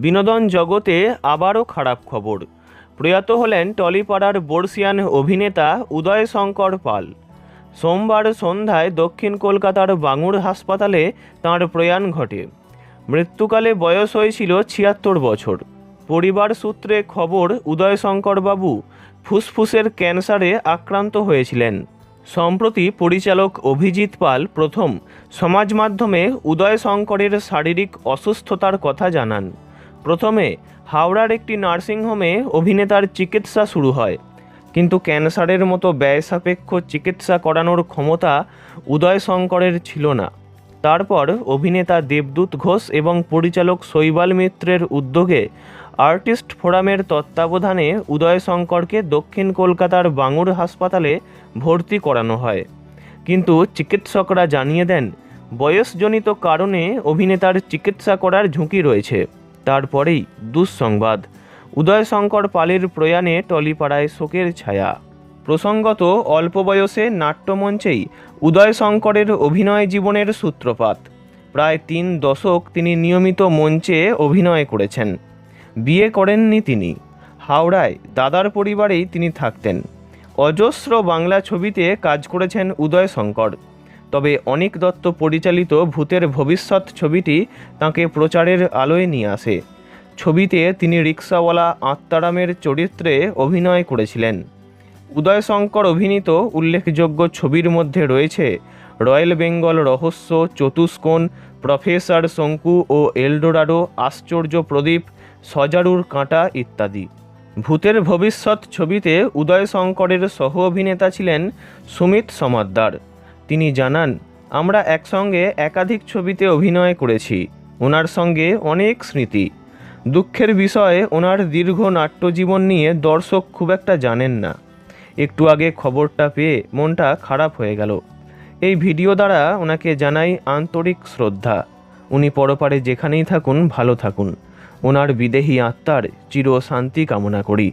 বিনোদন জগতে আবারও খারাপ খবর। প্রয়াত হলেন টলিপাড়ার বর্ষিয়ান অভিনেতা উদয় শঙ্কর পাল। সোমবার সন্ধ্যায় দক্ষিণ কলকাতার বাঙুর হাসপাতালে তাঁর প্রয়াণ ঘটে। মৃত্যুকালে বয়স হয়েছিল ছিয়াত্তর বছর। পরিবার সূত্রে খবর উদয় শঙ্কর বাবু ফুসফুসের ক্যান্সারে আক্রান্ত হয়েছিলেন। সম্প্রতি পরিচালক অভিজিৎ পাল প্রথম সমাজ মাধ্যমে উদয় শঙ্করের শারীরিক অসুস্থতার কথা জানান। প্রথমে হাওড়ার একটি নার্সিংহোমে অভিনেতার চিকিৎসা শুরু হয়। কিন্তু ক্যান্সারের মতো ব্যয় সাপেক্ষ চিকিৎসা করানোর ক্ষমতা উদয় শঙ্করের ছিল না। তারপর অভিনেতা দেবদূত ঘোষ এবং পরিচালক শৈবাল মিত্রের উদ্যোগে আর্টিস্ট ফোরামের তত্ত্বাবধানে উদয় শঙ্করকে দক্ষিণ কলকাতার বাঙুর হাসপাতালে ভর্তি করানো হয়। কিন্তু চিকিৎসকরা জানিয়ে দেন, বয়সজনিত কারণে অভিনেতার চিকিৎসা করার ঝুঁকি রয়েছে। তারপরেই দুঃসংবাদ। উদয় শঙ্কর পালের প্রয়াণে টলিপাড়ায় শোকের ছায়া। প্রসঙ্গত, অল্প বয়সে নাট্যমঞ্চেই উদয় শঙ্করের অভিনয় জীবনের সূত্রপাত। প্রায় তিন দশক তিনি নিয়মিত মঞ্চে অভিনয় করেছেন। বিয়ে করেননি তিনি। হাওড়ায় দাদার পরিবারেই তিনি থাকতেন। অজস্র বাংলা ছবিতে কাজ করেছেন উদয় শঙ্কর তবে অনিক দত্ত পরিচালিত ভূতের ভবিষ্যৎ ছবিটি তাঁকে প্রচারের আলোয় নিয়ে আসে। ছবিতে তিনি রিক্সাওয়ালা আত্মারামের চরিত্রে অভিনয় করেছিলেন। উদয় শঙ্কর অভিনীত উল্লেখযোগ্য ছবির মধ্যে রয়েছে রয়্যাল বেঙ্গল রহস্য, চতুষ্কোণ, প্রফেসর শঙ্কু ও এলডোরাডো, আশ্চর্য প্রদীপ, সজারুর কাঁটা ইত্যাদি। ভূতের ভবিষ্যৎ ছবিতে উদয় শঙ্করের সহ অভিনেতা ছিলেন সুমিত সমাদ্দার। তিনি জানান, আমরা একসঙ্গে একাধিক ছবিতে অভিনয় করেছি ওনার সঙ্গে অনেক স্মৃতি। দুঃখের বিষয়ে ওনার দীর্ঘ নাট্যজীবন নিয়ে দর্শক খুব একটা জানেন না। একটু আগে খবরটা পেয়ে মনটা খারাপ হয়ে গেল। এই ভিডিও দ্বারা ওনাকে জানাই আন্তরিক শ্রদ্ধা। উনি পরপারে যেখানেই থাকুন, ভালো থাকুন। ওনার বিদেহী আত্মার চির শান্তি কামনা করি।